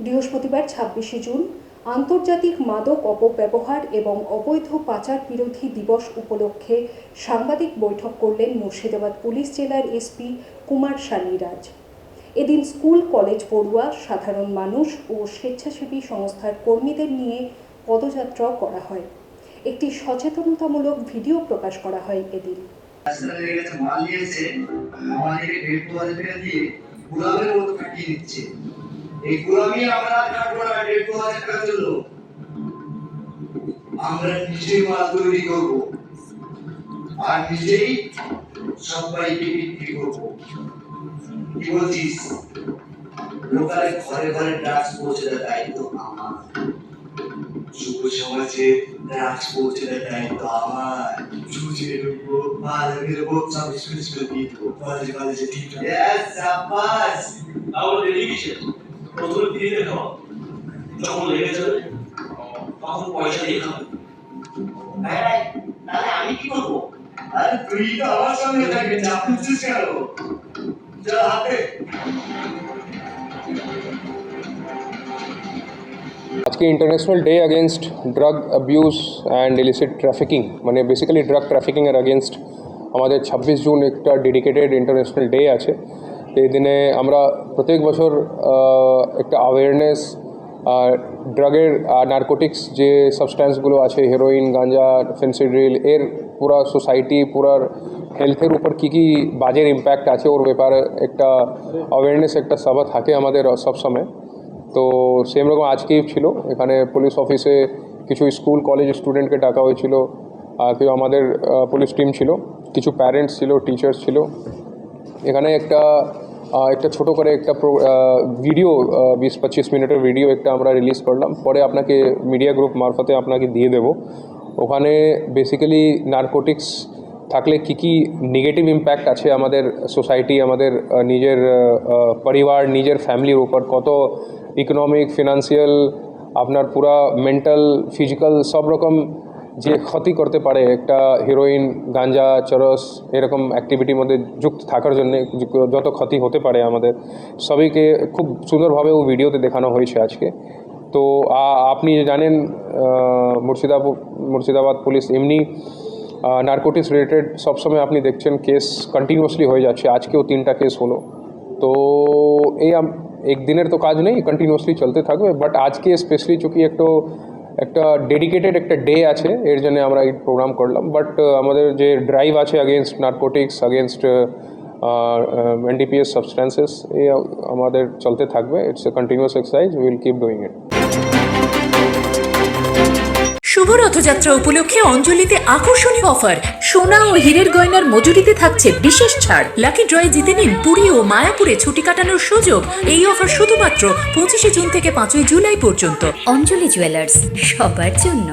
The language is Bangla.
বৃহস্পতিবার ছাব্বিশে জুন, আন্তর্জাতিক মাদক অপব্যবহার এবং অবৈধ পাচার বিরোধী দিবস উপলক্ষে সাংবাদিক বৈঠক করলেন মুর্শিদাবাদ পুলিশ জেলার এসপি কুমার শালিরাজ। এদিন স্কুল, কলেজ পড়ুয়া, সাধারণ মানুষ ও স্বেচ্ছাসেবী সংস্থার কর্মীদের নিয়ে পদযাত্রাও করা হয়। একটি সচেতনতামূলক ভিডিও প্রকাশ করা হয় এদিন। মাল নিয়ে এসে আমাদেরকে দেড় দু হাজার টাকা দিয়ে মতো কাটিয়ে আমরা কাটবো না দেড় হাজার টাকার জন্য আমরা নিজেই মাল তৈরি করব। আর নিজেই সবাইকে বিক্রি করব। কি বলছিস? লোকালে ঘরে ঘরে ড্রাগস পৌঁছে দেওয়ার দায়িত্ব আমার। যুব সমাজে ড্রাগস পৌঁছে দেওয়ার দায়িত্ব আমার। জুজে ঢুকবো ভালো বেরোবো সব স্কুল স্কুল দিয়ে দেবো। কলেজে কলেজে ঠিক সাবাস তাহলে কিসের প্রথমে ফ্রিতে খাওয়া যখন লেগে যাবে তখন পয়সা দিয়ে খাবে। ভাই তাহলে আমি কি করব? আরে তুই তো আমার সঙ্গে থাকবি চাপ দিচ্ছিস কেন? চল হাতে। আজকে international day against drug abuse and illicit trafficking মানে বেসিক্যালি ড্রাগ ট্রাফিকিংয়ের অ্যাগেনস্ট আমাদের ছাব্বিশ জুন একটা ডেডিকেটেড ইন্টারন্যাশনাল ডে আছে। এই দিনে আমরা প্রত্যেক বছর একটা অ্যাওয়ারনেস আর ড্রাগের নার্কোটিক্স যে সাবস্ট্যান্সগুলো আছে হেরোইন গাঁজা ফেন্সিড্রিল এর পুরা সোসাইটি পুরার হেলথের উপর কী কী বাজের ইম্প্যাক্ট আছে ওর ব্যাপারে একটা অ্যাওয়ারনেস একটা সভা থাকে আমাদের সবসময় তো সেম রকম আজকেই ছিল। এখানে পুলিশ অফিসে কিছু স্কুল কলেজ স্টুডেন্টকে ডাকা হয়েছিল। আর কেউ আমাদের পুলিশ টিম ছিল। কিছু প্যারেন্টস ছিল টিচার্স ছিল। এখানে একটা একটা ছোট করে একটা ভিডিও বিশ পঁচিশ মিনিটের ভিডিও একটা আমরা রিলিজ করলাম। পরে আপনাকে মিডিয়া গ্রুপ মারফতে আপনাকে দিয়ে দেবো। ওখানে বেসিক্যালি নার্কোটিক্স থাকলে কী কী নেগেটিভ ইম্প্যাক্ট আছে আমাদের সোসাইটি আমাদের নিজের পরিবার, নিজের ফ্যামিলির উপর? কত ইকোনমিক ফিনান্সিয়াল আপনার পুরা মেন্টাল ফিজিক্যাল সব রকম যে ক্ষতি করতে পারে একটা হিরোইন গাঞ্জা, চরস, এরকম অ্যাক্টিভিটির মধ্যে যুক্ত থাকার জন্য যত ক্ষতি হতে পারে আমাদের, সবাইকে খুব সুন্দরভাবে ও ভিডিওতে দেখানো হয়েছে আজকে। তো আপনি জানেন মুর্শিদাবাদ মুর্শিদাবাদ পুলিশ এমনি নার্কোটিক্স রিলেটেড সবসময় আপনি দেখছেন কেস কন্টিনিউয়াসলি হয়ে যাচ্ছে। আজকেও তিনটা কেস হলো। তো এই একদিনের তো কাজ নেই কন্টিনিউয়াসলি চলতে থাকবে। বাট আজকে স্পেশালি চুকি একটু একটা ডেডিকেটেড একটা ডে আছে, এর জন্য আমরা এই প্রোগ্রাম করলাম। বাট আমাদের যে ড্রাইভ আছে against narcotics against NDPS substances এ আমাদের চলতে থাকবে। It's a continuous exercise will keep doing it শুভ রথযাত্রা উপলক্ষে অঞ্জলিতে আকর্ষণীয় অফার। সোনা ও হীরের গয়নার মজুরিতে থাকছে বিশেষ ছাড়। লাকি ড্রয়ে জিতে নিন পুরী ও মায়াপুরে ছুটি কাটানোর সুযোগ। এই অফার শুধুমাত্র পঁচিশে জুন থেকে পাঁচই জুলাই পর্যন্ত। অঞ্জলি জুয়েলার্স, সবার জন্য।